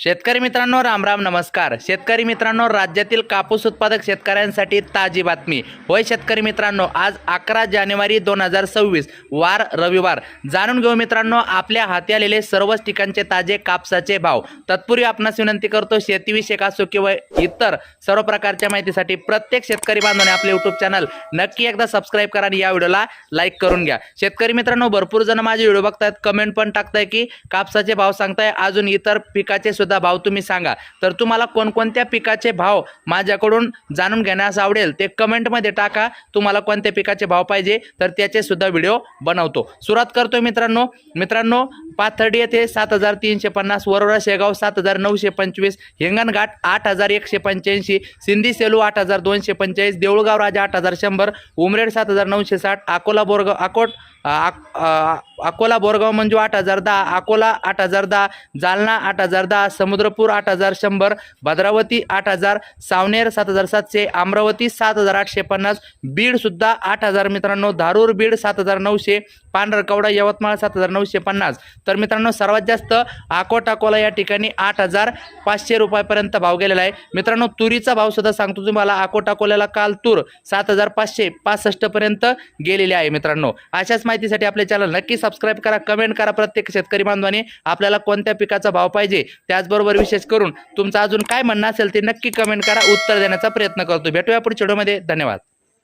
शेतकरी मित्रांनो राम राम नमस्कार. शेतकरी मित्रांनो राज्यातील कापूस उत्पादक शेतकऱ्यांसाठी ताजी बातमी. होय शेतकरी मित्रांनो आज अकरा जानेवारी दोन हजार सव्वीस वार रविवार. जाणून घेऊ मित्रांनो आपल्या हाती आलेले सर्वच ठिकाणचे ताजे कापसाचे भाव. तत्पूर्वी आपणास विनंती करतो शेतीविषयक असो किंवा इतर सर्व प्रकारच्या माहितीसाठी प्रत्येक शेतकरी बांधवाने आपले युट्यूब चॅनल नक्की एकदा सबस्क्राईब करा आणि या व्हिडिओला लाईक करून घ्या. शेतकरी मित्रांनो भरपूर जण माझे व्हिडिओ बघतायत कमेंट पण टाकताय की कापसाचे भाव सांगताय अजून इतर पिकाचे सुद्धा भाव तुम्ही सांगा. तर तुम्हाला कोणकोणत्या पिकाचे भाव माझ्याकडून जाणून घेण्यास आवडेल ते कमेंटमध्ये टाका. तुम्हाला कोणत्या पिकाचे भाव पाहिजे तर त्याचे सुद्धा व्हिडिओ बनवतो. सुरुवात करतोय मित्रांनो. मित्रांनो पाथर्डी येथे सात हजार तीनशे पन्नास वरोरा शेगाव सात हजार नऊशे पंचवीस हिंगणघाट आठ हजार एकशे पंच्याऐंशी सिंधी सेलू आठ हजार दोनशे पंचेचाळीस देऊळगाव राजा आठ हजार शंभर उमरेड सात हजार नऊशे साठ अकोला बोरगाव अकोट अकोला बोरगाव मंजू आठ हजार दहा अकोला आठ हजार दहा जालना आठ हजार दहा समुद्रपूर आठ हजार शंभर भद्रावती आठ हजार सावनेर सात हजार सातशे अमरावती सात हजार आठशे पन्नास बीडसुद्धा आठ हजार मित्रांनो धारूर बीड सात हजार नऊशे पांढरकवडा यवतमाळ सात हजार नऊशे पन्नास. तर मित्रांनो सर्वात जास्त अकोट अकोला या ठिकाणी आठ हजार पाचशे रुपयापर्यंत भाव गेलेला आहे. मित्रांनो तुरीचा भाव सुद्धा सांगतो तुम्हाला अकोट अकोल्याला काल तूर सात हजार पाचशे पासष्टपर्यंत गेलेले आहे मित्रांनो. अशाच माहितीसाठी आपले चॅनल नक्की सबस्क्राईब करा कमेंट करा प्रत्येक शेतकरी बांधवाने. आपल्याला कोणत्या पिकाचा भाव पाहिजे त्याचबरोबर विशेष करून तुमचं अजून काय म्हणणं असेल ते नक्की कमेंट करा उत्तर देण्याचा प्रयत्न करतो. भेटूया पुढच्या व्हिडिओमध्ये धन्यवाद.